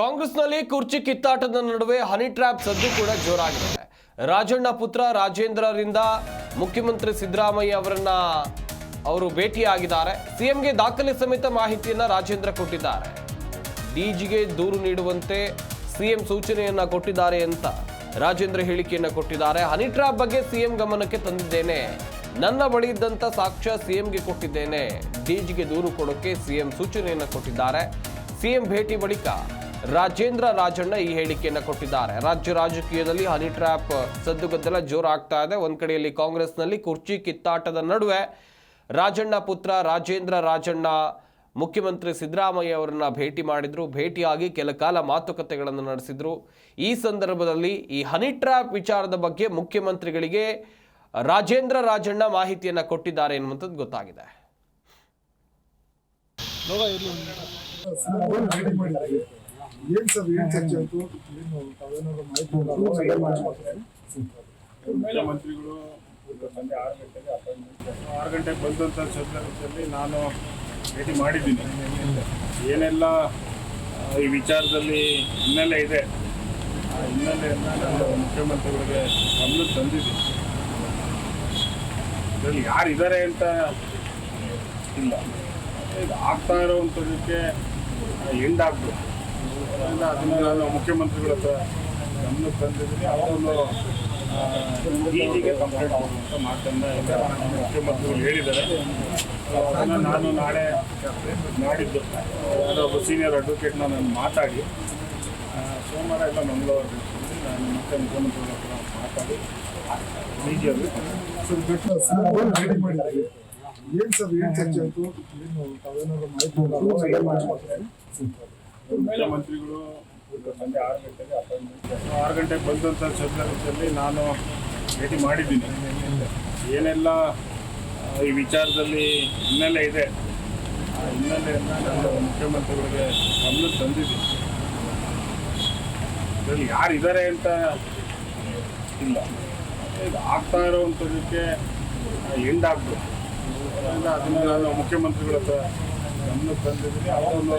ಕಾಂಗ್ರೆಸ್ನಲ್ಲಿ ಕುರ್ಚಿ ಕಿತ್ತಾಟದ ನಡುವೆ ಹನಿ ಟ್ರ್ಯಾಪ್ ಸದ್ದು ಕೂಡ ಜೋರಾಗಿದೆ. ರಾಜಣ್ಣ ಪುತ್ರ ರಾಜೇಂದ್ರರಿಂದ ಮುಖ್ಯಮಂತ್ರಿ ಸಿದ್ದರಾಮಯ್ಯ ಅವರನ್ನ ಅವರು ಭೇಟಿಯಾಗಿದ್ದಾರೆ. ಸಿಎಂಗೆ ದಾಖಲೆ ಸಮೇತ ಮಾಹಿತಿಯನ್ನ ರಾಜೇಂದ್ರ ಕೊಟ್ಟಿದ್ದಾರೆ. ಡಿಜಿಗೆ ದೂರು ನೀಡುವಂತೆ ಸಿಎಂ ಸೂಚನೆಯನ್ನ ಕೊಟ್ಟಿದ್ದಾರೆ ಅಂತ ರಾಜೇಂದ್ರ ಹೇಳಿಕೆಯನ್ನ ಕೊಟ್ಟಿದ್ದಾರೆ. ಹನಿ ಟ್ರ್ಯಾಪ್ ಬಗ್ಗೆ ಸಿಎಂ ಗಮನಕ್ಕೆ ತಂದಿದ್ದೇನೆ. ನನ್ನ ಬಳಿ ಇದ್ದಂತ ಸಾಕ್ಷ್ಯ ಸಿಎಂಗೆ ಕೊಟ್ಟಿದ್ದೇನೆ. ಡಿಜಿಗೆ ದೂರು ಕೊಡೋಕೆ ಸಿಎಂ ಸೂಚನೆಯನ್ನ ಕೊಟ್ಟಿದ್ದಾರೆ. ಸಿಎಂ ಭೇಟಿ ಬಳಿಕ ರಾಜೇಂದ್ರ ರಾಜಣ್ಣ ಈ ಹೇಳಿಕೆಯನ್ನು ಕೊಟ್ಟಿದ್ದಾರೆ. ರಾಜ್ಯ ರಾಜಕೀಯದಲ್ಲಿ ಹನಿ ಟ್ರ್ಯಾಪ್ ಸದ್ದುಗದ್ದಲ ಜೋರಾಗ್ತಾ ಇದೆ. ಒಂದ್ ಕಡೆಯಲ್ಲಿ ಕಾಂಗ್ರೆಸ್ನಲ್ಲಿ ಕುರ್ಚಿ ಕಿತ್ತಾಟದ ನಡುವೆ ರಾಜಣ್ಣ ಪುತ್ರ ರಾಜೇಂದ್ರ ರಾಜಣ್ಣ ಮುಖ್ಯಮಂತ್ರಿ ಸಿದ್ದರಾಮಯ್ಯ ಅವರನ್ನ ಭೇಟಿ ಮಾಡಿದ್ರು. ಭೇಟಿಯಾಗಿ ಕೆಲ ಕಾಲ ಮಾತುಕತೆಗಳನ್ನು ನಡೆಸಿದ್ರು. ಈ ಸಂದರ್ಭದಲ್ಲಿ ಈ ಹನಿ ಟ್ರ್ಯಾಪ್ ವಿಚಾರದ ಬಗ್ಗೆ ಮುಖ್ಯಮಂತ್ರಿಗಳಿಗೆ ರಾಜೇಂದ್ರ ರಾಜಣ್ಣ ಮಾಹಿತಿಯನ್ನ ಕೊಟ್ಟಿದ್ದಾರೆ ಎನ್ನುವಂಥದ್ದು ಗೊತ್ತಾಗಿದೆ. ಏನ್ ಸರ್ ಏನ್ ಚರ್ಚೆ ಆಯ್ತು? ಏನು ತಾವೇನಾದ್ರು ಮಾಹಿತಿ ಮುಖ್ಯಮಂತ್ರಿಗಳು ಸಂಜೆ ಆರು ಗಂಟೆಗೆ ಅಪಾಯಿಂಟ್ಮೆಂಟ್ ಆರು ಗಂಟೆಗೆ ಬಂದಂಥ ಸಂದರ್ಭದಲ್ಲಿ ನಾನು ಭೇಟಿ ಮಾಡಿದ್ದೀನಿ. ಏನೆಲ್ಲ ಈ ವಿಚಾರದಲ್ಲಿ ಹಿನ್ನೆಲೆ ಇದೆ ಆ ಹಿನ್ನೆಲೆಯನ್ನು ನಾನು ಮುಖ್ಯಮಂತ್ರಿಗಳಿಗೆ ಗಮನ ತಂದಿದ್ದೀನಿ. ಇದರಲ್ಲಿ ಯಾರಿದ್ದಾರೆ ಅಂತ ಇಲ್ಲ. ಇದು ಆಗ್ತಾ ಇರೋವಂಥದ್ದಕ್ಕೆ ಎಂಡ್ ಆಗ್ಬೇಕು. ಅದರಿಂದ ಅದನ್ನು ನಾನು ಮುಖ್ಯಮಂತ್ರಿಗಳ ಹತ್ರ ಗಮನಕ್ಕೆ ತಂದಿದ್ದೀನಿ. ಅವರನ್ನು ಡಿಜಿಗೆ ಕಂಪ್ಲೇಂಟ್ ಕೊಡುವಂಥ ಮಾತನ್ನು ಈಗ ಮುಖ್ಯಮಂತ್ರಿಗಳು ಹೇಳಿದ್ದಾರೆ. ಅದನ್ನು ನಾನು ನಾಳೆ ನಾಡಿದ್ದು ಯಾರೋ ಒಬ್ಬ ಸೀನಿಯರ್ ಅಡ್ವೊಕೇಟ್ನ ನಾನು ಮಾತಾಡಿ ಸೋಮವಾರ ಎಲ್ಲ ಮಂಗಳವಾರ ನಾನು ಮತ್ತೆ ಮುಖ್ಯಮಂತ್ರಿಗಳ ಹತ್ರ ಮಾತಾಡಿ ಮಾಡಿದ್ರಿ ಏನ್ ಸರ್ ಏನ್ ಚರ್ಚೆ ಆಯ್ತು? ಏನು ತಾವೇನಾದ್ರು ಮಾಹಿತಿ ಮುಖ್ಯಮಂತ್ರಿಗಳು ಸಂಜೆ ಆರು ಗಂಟೆಗೆ ಅಪಾಯಿಂಟ್ಮೆಂಟ್ ಆರು ಗಂಟೆಗೆ ಬಂದಂಥ ಸಂದರ್ಭದಲ್ಲಿ ನಾನು ಭೇಟಿ ಮಾಡಿದ್ದೀನಿ. ಏನೆಲ್ಲ ಈ ವಿಚಾರದಲ್ಲಿ ಹಿನ್ನೆಲೆ ಇದೆ, ಆ ಹಿನ್ನೆಲೆಯನ್ನು ನಾನು ಮುಖ್ಯಮಂತ್ರಿಗಳಿಗೆ ಗಮನ ತಂದಿದ್ದೀನಿ. ಇದರಲ್ಲಿ ಯಾರಿದ್ದಾರೆ ಅಂತ ಇಲ್ಲ. ಇದು ಆಗ್ತಾ ಇರೋವಂಥದಕ್ಕೆ ಎಂಡ್ ಆಗಬೇಕು ಅದರಿಂದ ಅದನ್ನು ನಾನು ಮುಖ್ಯಮಂತ್ರಿಗಳ ಹತ್ರ ಗಮನ ತಂದಿದ್ದೀನಿ. ಅವರನ್ನು